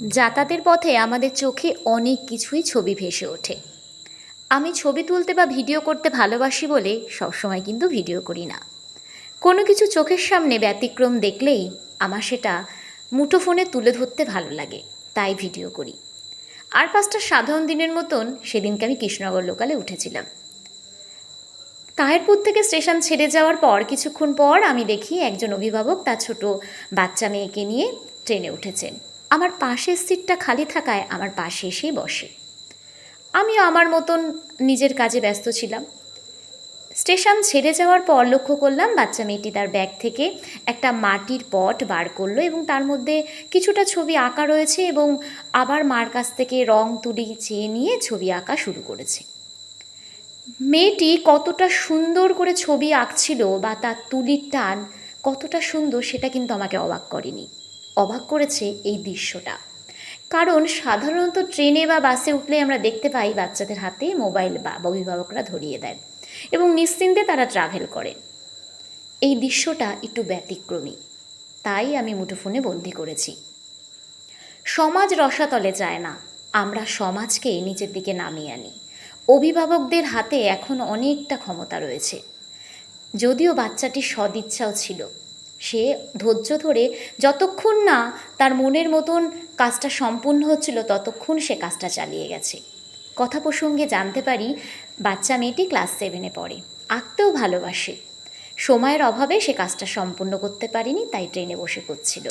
যাতায়াতের পথে আমাদের চোখে অনেক কিছুই ছবি ভেসে ওঠে। আমি ছবি তুলতে বা ভিডিও করতে ভালোবাসি বলে সবসময় কিন্তু ভিডিও করি না। কোনো কিছু চোখের সামনে ব্যতিক্রম দেখলেই আমার সেটা মুঠোফোনে তুলে ধরতে ভালো লাগে, তাই ভিডিও করি। আর পাঁচটা সাধারণ দিনের মতন সেদিনকে আমি কৃষ্ণনগর লোকালে উঠেছিলাম। তাহেরপুর থেকে স্টেশন ছেড়ে যাওয়ার পর কিছুক্ষণ পর আমি দেখি একজন অভিভাবক তার ছোট বাচ্চা মেয়েকে নিয়ে ট্রেনে উঠেছেন। আমার পাশের সিটটা খালি থাকায় আমার পাশে এসেই বসে। আমিও আমার মতন নিজের কাজে ব্যস্ত ছিলাম। স্টেশন ছেড়ে যাওয়ার পর লক্ষ্য করলাম বাচ্চা মেয়েটি তার ব্যাগ থেকে একটা মাটির পট বার করল এবং তার মধ্যে কিছুটা ছবি আঁকা রয়েছে এবং আবার মার কাছ থেকে রং তুলি চেয়ে নিয়ে ছবি আঁকা শুরু করেছে। মেয়েটি কতটা সুন্দর করে ছবি আঁকছিল বা তার তুলির টান কতটা সুন্দর সেটা কিন্তু আমাকে অবাক করেনি। অবাক করেছে এই দৃশ্যটা। কারণ সাধারণত ট্রেনে বা বাসে উঠলে আমরা দেখতে পাই বাচ্চাদের হাতে মোবাইল বা অভিভাবকরা ধরিয়ে দেন এবং নিশ্চিন্তে তারা ট্রাভেল করেন এই দৃশ্যটা একটু ব্যতিক্রমী, তাই আমি মুঠোফোনে বন্দি করেছি। সমাজ রসাতলে যায় না, আমরা সমাজকে নিজের দিকে নামিয়ে আনি। অভিভাবকদের হাতে এখন অনেকটা ক্ষমতা রয়েছে। যদিও বাচ্চাটির সদিচ্ছাও ছিল সে ধৈর্য ধরে যতক্ষণ না তার মনের মতন কাজটা সম্পূর্ণ হচ্ছিল, ততক্ষণ সে কাজটা চালিয়ে গেছে। কথা প্রসঙ্গে জানতে পারি, বাচ্চা মেয়েটি ক্লাস সেভেনে পড়ে। আঁকতেও ভালোবাসে। সময়ের অভাবে সে কাজটা সম্পূর্ণ করতে পারেনি, তাই ট্রেনে বসে করছিল